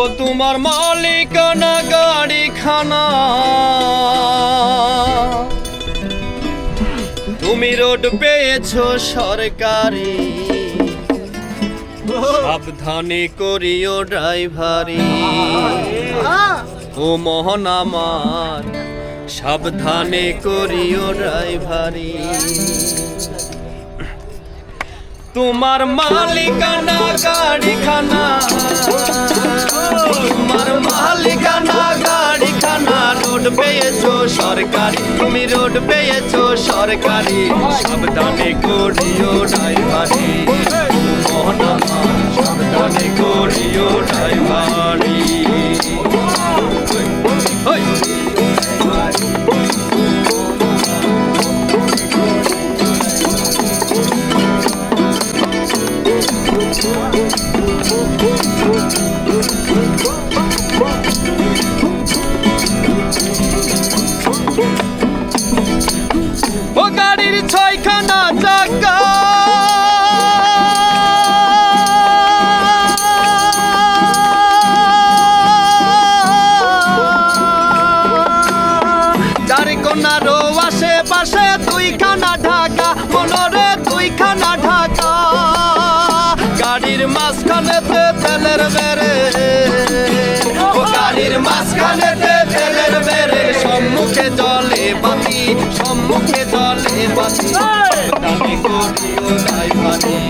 ও তোমার মালিকানা গাড়িখানা। তুমি রোড পেয়েছ সরকারি। সাবধানে করিও ড্রাইভারি। ও মোহন আমার, সাবধানে করিও ড্রাইভারি। তোমার মালিকানা গাড়িখানা। সরকারি। তুমি রোড পেয়েছ সরকারি। সাবধানে করিও ড্রাইভারি। মোহন আমার সাবধানে করিও ড্রাইভারি। ওই। ও দুইখানা ঢাকা মনরে দুইখানা ঢাকা। গাড়ির মাঝখানেতে তেলের বেড়ে। ও গাড়ির মাঝখানেতে তেলের বেড়ে। সম্মুখে জলে বাতি সম্মুখে জলে বাতি। সাবধানে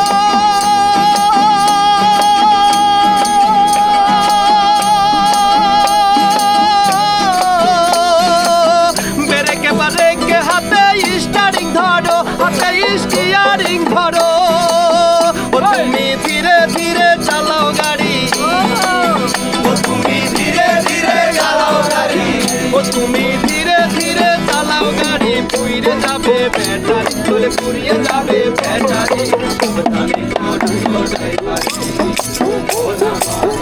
স্টিয়ারিং ধরো। ও তুমি ধীরে ধীরে চালাও গাড়ি। ও তুমি ধীরে ধীরে চালাও গাড়ি। ও তুমি ধীরে ধীরে চালাও গাড়ি। পুইরে যাবে ব্যাটারি। চলে পুড়িয়ে যাবে ব্যাটারি।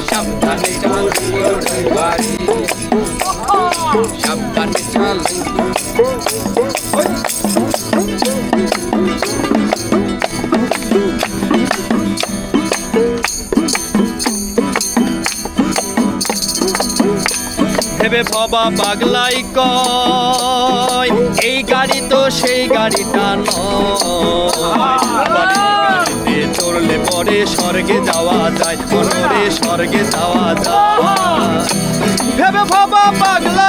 সাবধানে করিও ভেবে ভবা পাগলাই কয়। এই গাড়ি তো সেই গাড়িটা নয়। চড়লে পরে স্বর্গে যাওয়া যায় মনরে স্বর্গে যাওয়া যায়। ভেবে ভবা পাগলাই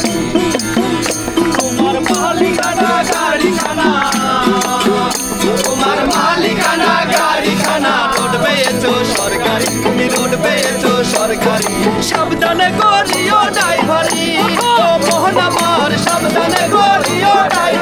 সরকারি তুমি রোড পেয়েছ সরকারি। সাবধানে করিও ড্রাইভারি। মোহন আমার সাবধানে করিও ড্রাইভারি।